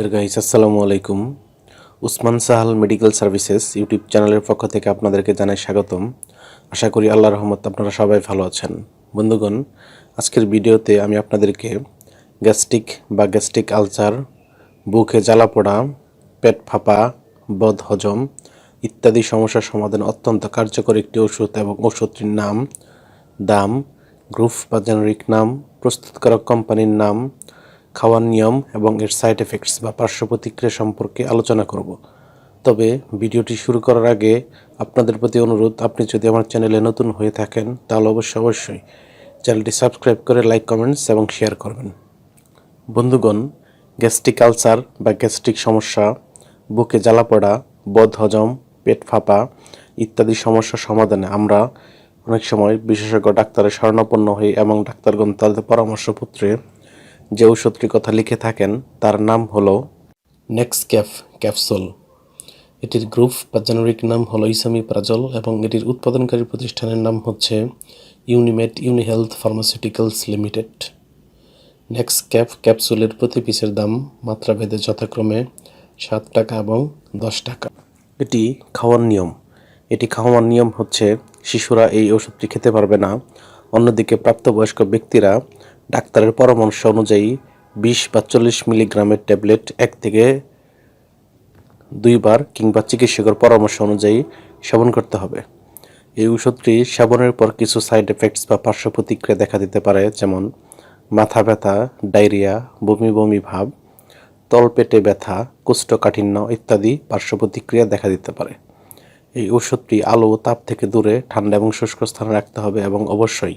Guys আসসালামু আলাইকুম Usman Sahal medical services YouTube চ্যানেলের পক্ষ থেকে আপনাদেরকে জানাই স্বাগতম। আশা করি আল্লাহ রহমত আপনারা সবাই ভালো আছেন। বন্ধুগণ, আজকের ভিডিওতে আমি আপনাদেরকে গ্যাস্ট্রিক বা গ্যাস্ট্রিক আলসার, বুকে জ্বালা পোড়া, পেট ফাঁপা, বদ হজম ইত্যাদি সমস্যার সমাধান অত্যন্ত কার্যকর একটি ওষুধ এবং ওষুধটির নাম দাম গ্রুপ বা জেনারিক নাম, প্রস্তুতকারক কোম্পানির নাম খাওয়ার নিয়ম এবং এর সাইড এফেক্টস বা পার্শ্ব প্রতিক্রিয়া সম্পর্কে আলোচনা করব। তবে ভিডিওটি শুরু করার আগে আপনাদের প্রতি অনুরোধ, আপনি যদি আমার চ্যানেলে নতুন হয়ে থাকেন, তাহলে অবশ্যই অবশ্যই চ্যানেলটি সাবস্ক্রাইব করে লাইক কমেন্টস এবং শেয়ার করবেন। বন্ধুগণ গ্যাস্ট্রিক আলসার বা গ্যাস্ট্রিক সমস্যা, বুকে জ্বালা পড়া, বদ হজম, পেট ফাঁপা ইত্যাদি সমস্যার সমাধানে আমরা অনেক সময় বিশেষজ্ঞ ডাক্তারের শরণাপন্ন হই এবং ডাক্তারগণ তাদের পরামর্শপত্রে যে ঔষধটির কথা লিখে থাকেন, তার নাম হলো নেক্সক্যাফ ক্যাপসুল এটির গ্রুপ বা জেনারিক নাম হলো ইসামি প্রাজল এবং এটির উৎপাদনকারী প্রতিষ্ঠানের নাম হচ্ছে Unimed UniHealth Pharmaceuticals Limited. Next Nexcap ক্যাপসুলের প্রতি পিসের দাম মাত্রাভেদে যথাক্রমে সাত টাকা এবং দশ টাকা। এটি খাওয়ার নিয়ম। এটি খাওয়ার নিয়ম হচ্ছে, শিশুরা এই ওষুধটি খেতে পারবে না। অন্যদিকে প্রাপ্তবয়স্ক ব্যক্তিরা ডাক্তারের পরামর্শ অনুযায়ী বিশ বা চল্লিশ মিলিগ্রামের ট্যাবলেট এক থেকে দুইবার কিংবা চিকিৎসকের পরামর্শ অনুযায়ী সেবন করতে হবে। এই ওষুধটি সেবনের পর কিছু সাইড এফেক্টস বা পার্শ্ব প্রতিক্রিয়া দেখা দিতে পারে, যেমন মাথা ব্যথা, ডায়রিয়া, বমি বমি ভাব, তলপেটে ব্যথা, কোষ্ঠকাঠিন্য ইত্যাদি পার্শ্ব প্রতিক্রিয়া দেখা দিতে পারে। এই ওষুধটি আলো ও তাপ থেকে দূরে, ঠান্ডা এবং শুষ্ক স্থানে রাখতে হবে এবং অবশ্যই